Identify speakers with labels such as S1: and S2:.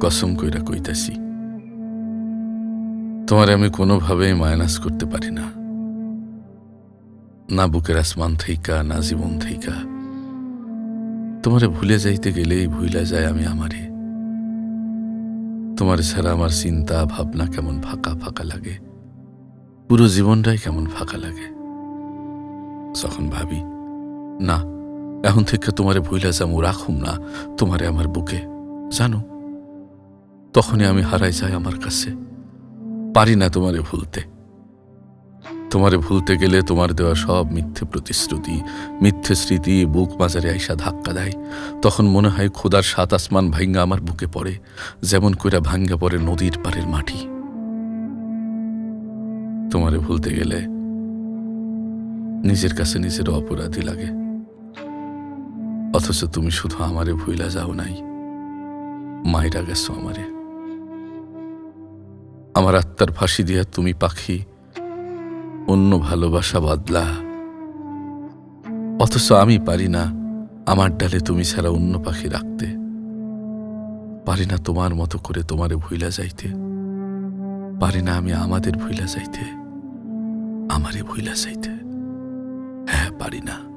S1: কসম কইরা কইতাছি। তোমার আমি কোনোভাবেই মাইনাস করতে পারি না। না বুকের আসমান থেইকা, না জীবন থেইকা। তোমারে ভুলে যাইতে গেলেই ভুলে যায় আমি আমারে। তোমার ছাড়া আমার চিন্তা, ভাবনা কেমন ফাঁকা ফাঁকা লাগে। পুরো জীবনটাই কেমন ফাঁকা লাগে। যখন ভাবি, না, এখন থেকে তোমারে ভুলে যাব রাখুম না, তোমারে আমার বুকে, জানো? তখনই আমি হারাই যাই আমার কাছে। পারি না তোমারে ভুলতে। তোমারে ভুলতে গেলে তোমার দেওয়া সব মিথ্যে প্রতিশ্রুতি, মিথ্যে স্মৃতি বুক মাজারে আইসা ধাক্কা দেয়। তখন মনে হয় খোদার সাত আসমান ভাঙ্গা আমার বুকে পড়ে, যেমন কইরা ভাঙ্গা পড়ে নদীর পাড়ের মাটি। তোমারে ভুলতে গেলে নিজের কাছে নিজের অপরাধী লাগে। অথচ তুমি শুধু আমারে ভুইলা যাও নাই মায়েরা গেছো আমারে। আমার আত্মার ফাঁসি দিয়া তুমি পাখি, অন্য ভালোবাসা বদলা। অথচ আমি পারি না আমার ডালে তুমি ছাড়া অন্য পাখি রাখতে। পারি না তোমার মতো করে তোমারে ভুইলা যাইতে। পারি না আমি আমাদের ভুইলা যাইতে, আমারে ভুইলা যাইতে। হ্যাঁ পারি না।